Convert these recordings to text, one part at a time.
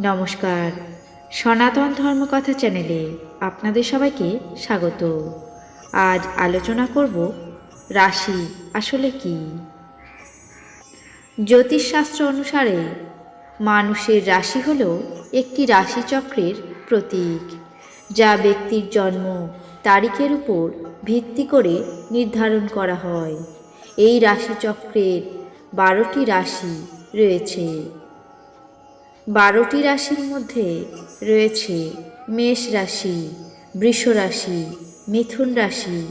নমস্কার। সনাতন ধর্মকথা চ্যানেলে আপনাদের সবাইকে স্বাগত। আজ আলোচনা করব রাশি আসলে কি? জ্যোতিষশাস্ত্র অনুসারে মানুষের রাশি হল একটি রাশিচক্রের প্রতীক, যা ব্যক্তির জন্ম তারিখের উপর ভিত্তি করে নির্ধারণ করা হয়। এই রাশিচক্রের বারোটি রাশি রয়েছে। বারোটি রাশির মধ্যে রয়েছে মেষ রাশি, বৃষ রাশি, মিথুন রাশি,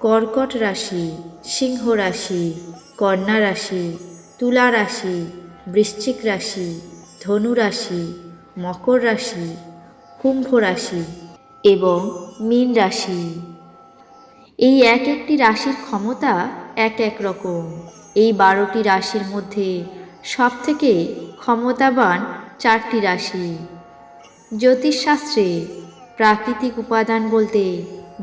কর্কট রাশি, সিংহ রাশি, কন্যা রাশি, তুলা রাশি, বৃশ্চিক রাশি, ধনু রাশি, মকর রাশি, কুম্ভ রাশি এবং মীন রাশি। এই এক একটি রাশির ক্ষমতা এক এক রকম। এই বারোটি রাশির মধ্যে সবথেকে ক্ষমতাবান চারটি রাশি। জ্যোতিষশাস্ত্রে প্রাকৃতিক উপাদান বলতে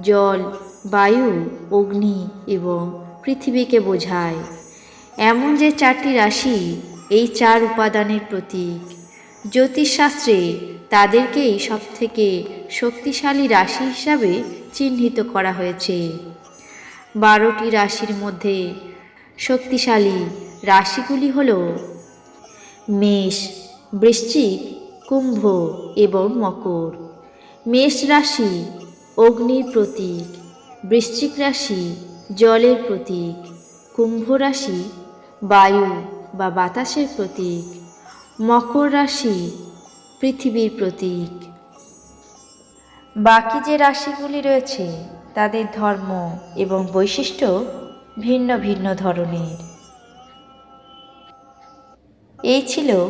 জল, বায়ু, অগ্নি এবং পৃথিবীকে বোঝায়। এমন যে চারটি রাশি এই চার উপাদানের প্রতীক। জ্যোতিষশাস্ত্রে তাদেরকেই সবথেকে শক্তিশালী রাশি হিসাবে চিহ্নিত করা হয়েছে। বারোটি রাশির মধ্যে শক্তিশালী রাশিগুলি হল মেষ বৃশ্চিক, কুম্ভ এবং মকর। মেষ রাশি, অগ্নির প্রতীক। বৃশ্চিক রাশি, জলের প্রতীক। কুম্ভ রাশি, বায়ু বা বাতাসের প্রতীক। মকর রাশি, পৃথিবীর প্রতীক। বাকি যে রাশিগুলি রয়েছে, তাদের ধর্ম এবং বৈশিষ্ট্য ভিন্ন ভিন্ন ধরনের। এই ছিল